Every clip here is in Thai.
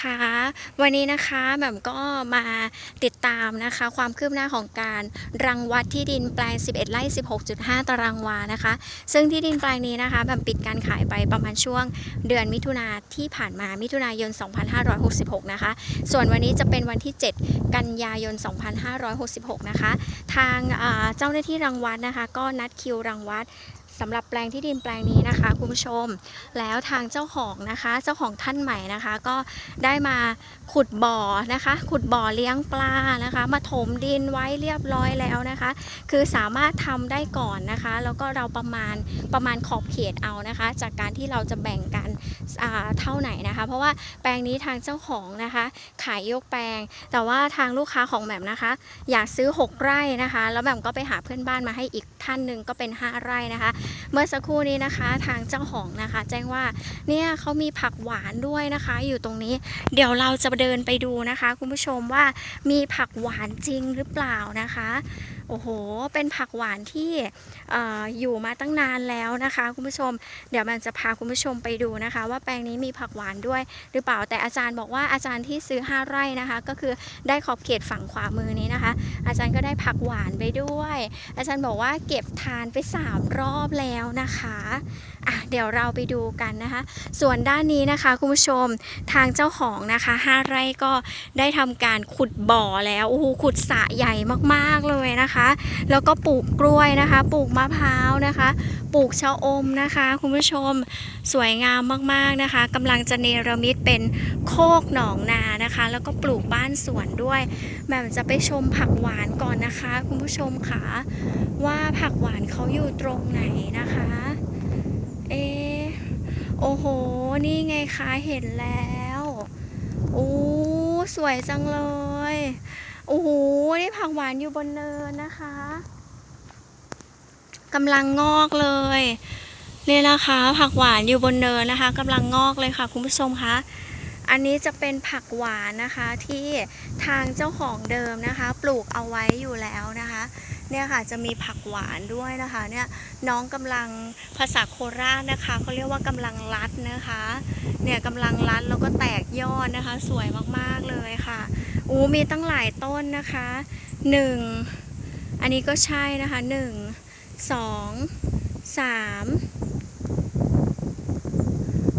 คะวันนี้นะคะแหม่มก็มาติดตามนะคะ ความคืบหน้าของการรังวัดที่ดินแปลง 11ไร่16.5 ตารางวานะคะ ซึ่งที่ดินแปลงนี้นะคะแหม่มปิดการขายไปประมาณช่วงเดือนมิถุนาที่ผ่านมามิถุนายน 2566 นะคะ ส่วนวันนี้จะเป็นวันที่ 7 กันยายน 2566 นะคะ ทางเจ้าหน้าที่รังวัดนะคะ ก็นัดคิวรังวัด สำหรับแปลงที่ดินแปลงนี้นะคะคุณผู้ชม แล้วทางเจ้าของนะคะ เจ้าของท่านใหม่นะคะ ก็ได้มาขุดบ่อนะคะ ขุดบ่อเลี้ยงปลานะคะ มาถมดินไว้เรียบร้อยแล้วนะคะ คือสามารถทำได้ก่อนนะคะ แล้วก็เราประมาณประมาณขอบเขตเอานะคะ จากการที่เราจะแบ่งกันอ่าเท่าไหนนะคะ เพราะว่าแปลงนี้ทางเจ้าของนะคะ ขายยกแปลง แต่ว่าทางลูกค้าของแหม่มนะคะ อยากซื้อ 6 ไร่นะคะ แล้วแหม่มก็ไปหาเพื่อนบ้านมาให้อีกท่านหนึ่งก็เป็น 5 ไร่นะคะเมื่อสักครู่นี้นะคะทางเจ้าของนะคะ แจ้งว่าเนี่ยเขามีผักหวานด้วยนะคะ อยู่ตรงนี้เดี๋ยวเราจะเดินไปดูนะคะ คุณผู้ชมว่ามีผักหวานจริงหรือเปล่านะคะ โอ้โห เป็นผักหวานที่อออยู่มาตั้งนานแล้วนะคะ คุณผู้ชม เดี๋ยวมันจะพาคุณผู้ชมไปดูนะคะ ว่าแปลงนี้มีผักหวานด้วย หรือเปล่าแต่อาจารย์บอกว่าอาจารย์ที่ซื้อ 5 ไร่นะคะ ก็คือได้ขอบเขตฝั่งขวามือนี้นะคะ อาจารย์ก็ได้ผักหวานไปด้วย อาจารย์บอกว่าเก็บทานไป 3 รอบแล้วนะคะอะเดี๋ยวเราไปดูกันนะคะ ส่วนด้านนี้นะคะคุณผู้ชมทางเจ้าของนะคะ5ไร่ก็ได้ทำการขุดบ่อแล้วโอ้โหขุดสระใหญ่มากๆเลยนะคะแล้วก็ปลูกกล้วยนะคะ ปลูกมะพร้าวนะคะ ปลูกชะอมนะคะ คุณผู้ชมสวยงามมากๆนะคะกำลังจะเนรมิตเป็นโคกหนองนานะคะ แล้วก็ปลูกบ้านสวนด้วยแหม่มจะไปชมผักหวานก่อนนะคะ คุณผู้ชมค่ะว่าผักหวานเขาอยู่ตรงไหนนะคะเอโอ้โห นี่ไงคะเห็นแล้ว โอ้ สวยจังเลย โอ้โห นี่ผักหวานอยู่บนเนินนะคะกำลังงอกเลยนี่นะคะ ผักหวานอยู่บนเนินนะคะกำลังงอกเลยค่ะ คุณผู้ชมคะ อันนี้จะเป็นผักหวานนะคะที่ทางเจ้าของเดิมนะคะ ปลูกเอาไว้อยู่แล้วนะคะ เนี่ยค่ะจะมีผักหวานด้วยนะคะเนี่ยน้องกำลังภาษาโคราชนะคะเขาเรียกว่ากำลังรัดนะคะเนี่ยกำลังรัดแล้วก็แตกยอดนะคะ สวยมากๆเลยค่ะอู้มีตั้งหลายต้นนะคะหนึ่งอันนี้ก็ใช่นะคะหนึ่งส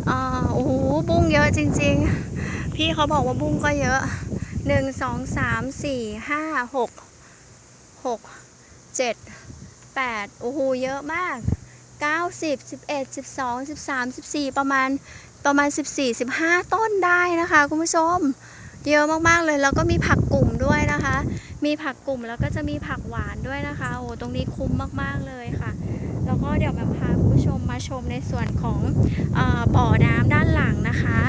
อ่าโอ้โหบุ้งเยอะจริง ๆ พี่เขาบอกว่าบุ้งก็เยอะหนึ่งสองสามสี่ห้าหกหกเจ็ดแปดโอ้โหเยอะมากเก้าสิบสิบเอ็ดสิบสองสิบสามสิบสี่ประมาณประมาณ14 15ต้นได้นะคะคุณผู้ชมเยอะมากๆเลยแล้วก็มีผักกลุ่มด้วยนะคะ มีผักกลุ่มแล้วก็จะมีผักหวานด้วยนะคะ โอ้ตรงนี้คุ้มมากๆเลยค่ะ แล้วก็เดี๋ยวแบบพาผู้ชมมาชมในส่วนของอบ่อน้ำด้านหลังนะคะ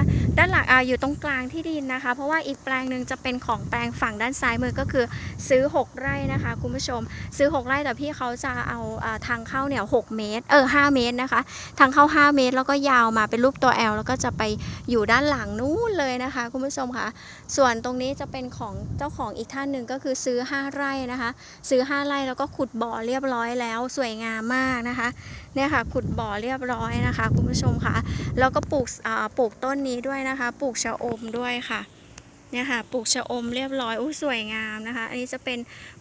านหลังออยู่ตรงกลางที่ดินนะคะ เพราะว่าอีกแปลงหนึ่งจะเป็นของแปลงฝั่งด้านซ้ายมือก็คือซื้อ 6 ไร่นะคะคุณผู้ชม ซื้อ 6 ไร่แต่พี่เขาจะเอาทางเข้าเนี่ย6เมตรเออ5เมตรนะคะ ทางเข้า 5 เมตรแล้วก็ยาวมาเป็นรูปตัว L แล้วก็จะไปอยู่ด้านหลังนู้นเลยนะคะ คุณผู้ชมค่ะส่วนตรงนี้จะเป็นของเจ้าของอีกท่านหนึ่งก็คือซื้อ 5 ไร่นะคะ ซื้อ 5 ไร่แล้วก็ขุดบ่อเรียบร้อยแล้วสวยงามมากนะคะเนี่ยค่ะขุดบ่อเรียบร้อยนะคะ คุณผู้ชมค่ะแล้วก็ปลูกปลูกต้นนี้ด้วยนะคะ ปลูกชะอมด้วยค่ะเนี่ยค่ะปลูกชะอมเรียบร้อยอู้สวยงามนะคะ อันนี้จะเป็น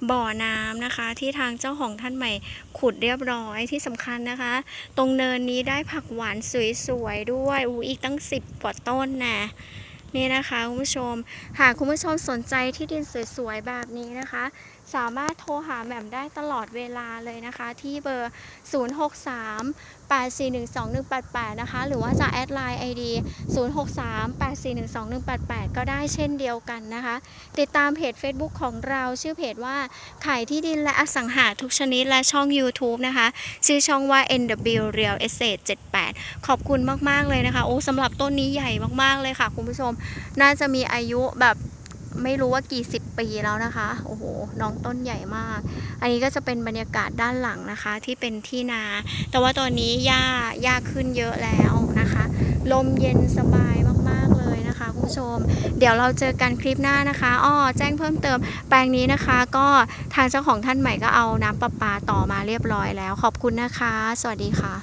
บ่อน้ำนะคะ ที่ทางเจ้าของท่านใหม่ขุดเรียบร้อยที่สำคัญนะคะ ตรงเนินนี้ได้ผักหวานสวยๆด้วยอู้อีกตั้ง 10กว่าต้นนะนี่นะคะคุณผู้ชมหากคุณผู้ชมสนใจที่ดินสวยๆแบบนี้นะคะ สามารถโทรหาแหม่มได้ตลอดเวลาเลยนะคะ ที่เบอร์ 063 8412188 นะคะ หรือว่าจะแอดไลน์ ID 063 8412188 ก็ได้เช่นเดียวกันนะคะ ติดตามเพจ Facebook ของเราชื่อเพจว่า ขายที่ดินและอสังหาทุกชนิดและช่อง YouTube นะคะ ชื่อช่องว่า NW Real Estate 78 ขอบคุณมาก ๆ เลยนะคะ โอ้สำหรับต้นนี้ใหญ่มาก ๆ เลยค่ะ คุณผู้ชม น่าจะมีอายุแบบ ไม่รู้ว่ากี่สิบปีแล้วนะคะ โอ้โห น้องต้นใหญ่มาก อันนี้ก็จะเป็นบรรยากาศด้านหลังนะคะ ที่เป็นที่นา แต่ว่าตอนนี้หญ้าหญ้าขึ้นเยอะแล้วนะคะ ลมเย็นสบายมาก ๆ เลยนะคะคุณผู้ชม เดี๋ยวเราเจอกันคลิปหน้านะคะอ้อแจ้งเพิ่มเติม แปลงนี้นะคะ ก็ทางเจ้าของท่านใหม่ก็เอาน้ำประปาต่อมาเรียบร้อยแล้ว ขอบคุณนะคะ สวัสดีค่ะ